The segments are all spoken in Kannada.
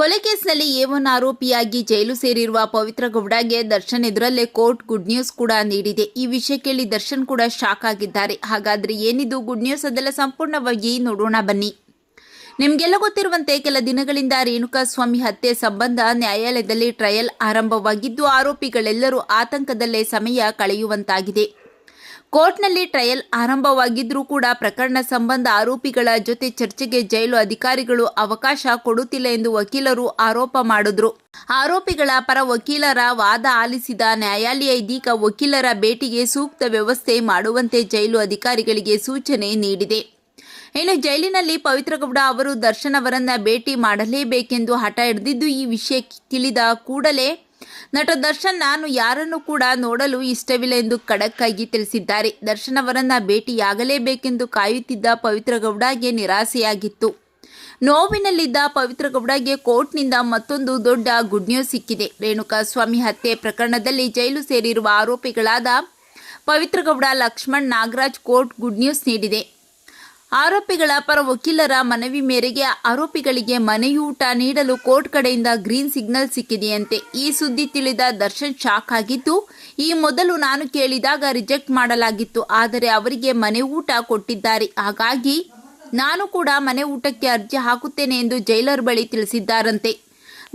ಕೊಲೆ ಕೇಸ್ನಲ್ಲಿ ಏವನ್ ಆರೋಪಿಯಾಗಿ ಜೈಲು ಸೇರಿರುವ ಪವಿತ್ರ ಗೌಡಗೆ ದರ್ಶನ್ ಎದುರಲ್ಲೇ ಕೋರ್ಟ್ ಗುಡ್ ನ್ಯೂಸ್ ಕೂಡ ನೀಡಿದೆ. ಈ ವಿಷಯ ಕೇಳಿ ದರ್ಶನ್ ಕೂಡ ಶಾಕ್ ಆಗಿದ್ದಾರೆ. ಹಾಗಾದ್ರೆ ಏನಿದು ಗುಡ್ ನ್ಯೂಸ್ ಅದೆಲ್ಲ ಸಂಪೂರ್ಣವಾಗಿ ನೋಡೋಣ ಬನ್ನಿ. ನಿಮಗೆಲ್ಲ ಗೊತ್ತಿರುವಂತೆ ಕೆಲ ದಿನಗಳಿಂದ ರೇಣುಕಾ ಸ್ವಾಮಿ ಹತ್ಯೆ ಸಂಬಂಧ ನ್ಯಾಯಾಲಯದಲ್ಲಿ ಟ್ರಯಲ್ ಆರಂಭವಾಗಿದ್ದು, ಆರೋಪಿಗಳೆಲ್ಲರೂ ಆತಂಕದಲ್ಲೇ ಸಮಯ ಕಳೆಯುವಂತಾಗಿದೆ. ಕೋರ್ಟ್ನಲ್ಲಿ ಟ್ರಯಲ್ ಆರಂಭವಾಗಿದ್ರೂ ಕೂಡ ಪ್ರಕರಣ ಸಂಬಂಧ ಆರೋಪಿಗಳ ಜೊತೆ ಚರ್ಚೆಗೆ ಜೈಲು ಅಧಿಕಾರಿಗಳು ಅವಕಾಶ ಕೊಡುತ್ತಿಲ್ಲ ಎಂದು ವಕೀಲರು ಆರೋಪ ಮಾಡಿದ್ರು. ಆರೋಪಿಗಳ ಪರ ವಕೀಲರ ವಾದ ಆಲಿಸಿದ ನ್ಯಾಯಾಲಯ ಇದೀಗ ವಕೀಲರ ಭೇಟಿಗೆ ಸೂಕ್ತ ವ್ಯವಸ್ಥೆ ಮಾಡುವಂತೆ ಜೈಲು ಅಧಿಕಾರಿಗಳಿಗೆ ಸೂಚನೆ ನೀಡಿದೆ. ಇನ್ನು ಜೈಲಿನಲ್ಲಿ ಪವಿತ್ರಗೌಡ ಅವರು ದರ್ಶನ್ ಅವರನ್ನ ಭೇಟಿ ಮಾಡಲೇಬೇಕೆಂದು ಹಠ ಹಿಡಿದಿದ್ದು ಈ ವಿಷಯ ತಿಳಿದ ಕೂಡಲೇ ನಟ ದರ್ಶನ್ ನಾನು ಯಾರನ್ನು ಕೂಡ ನೋಡಲು ಇಷ್ಟವಿಲ್ಲ ಎಂದು ಖಡಕ್ ತಿಳಿಸಿದ್ದಾರೆ. ದರ್ಶನ್ ಅವರನ್ನ ಭೇಟಿಯಾಗಲೇಬೇಕೆಂದು ಕಾಯುತ್ತಿದ್ದ ಪವಿತ್ರ ಗೌಡಗೆ ನಿರಾಸೆಯಾಗಿತ್ತು. ನೋವಿನಲ್ಲಿದ್ದ ಪವಿತ್ರ ಗೌಡಗೆ ಕೋರ್ಟ್ನಿಂದ ಮತ್ತೊಂದು ದೊಡ್ಡ ಗುಡ್ ನ್ಯೂಸ್ ಸಿಕ್ಕಿದೆ. ರೇಣುಕಾ ಸ್ವಾಮಿ ಹತ್ಯೆ ಪ್ರಕರಣದಲ್ಲಿ ಜೈಲು ಸೇರಿರುವ ಆರೋಪಿಗಳಾದ Pavithra Gowda Lakshman Nagaraj court good news ನೀಡಿದೆ. ಆರೋಪಿಗಳ ಪರ ವಕೀಲರ ಮನವಿ ಮೇರೆಗೆ ಆರೋಪಿಗಳಿಗೆ ಮನೆಯೂಟ ನೀಡಲು ಕೋರ್ಟ್ ಕಡೆಯಿಂದ ಗ್ರೀನ್ ಸಿಗ್ನಲ್ ಸಿಕ್ಕಿದೆಯಂತೆ. ಈ ಸುದ್ದಿ ತಿಳಿದ ದರ್ಶನ್ ಶಾಕ್ ಆಗಿದ್ದು, ಈ ಮೊದಲು ನಾನು ಕೇಳಿದಾಗ ರಿಜೆಕ್ಟ್ ಮಾಡಲಾಗಿತ್ತು, ಆದರೆ ಅವರಿಗೆ ಮನೆ ಊಟ ಕೊಟ್ಟಿದ್ದಾರೆ. ಹಾಗಾಗಿ ನಾನು ಕೂಡ ಮನೆ ಊಟಕ್ಕೆ ಅರ್ಜಿ ಹಾಕುತ್ತೇನೆ ಎಂದು ಜೈಲರ್ ಬಳಿ ತಿಳಿಸಿದ್ದಾರಂತೆ.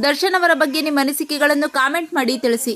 ದರ್ಶನ್ ಅವರ ಬಗ್ಗೆ ನಿಮ್ಮ ಅನಿಸಿಕೆಗಳನ್ನು ಕಾಮೆಂಟ್ ಮಾಡಿ ತಿಳಿಸಿ.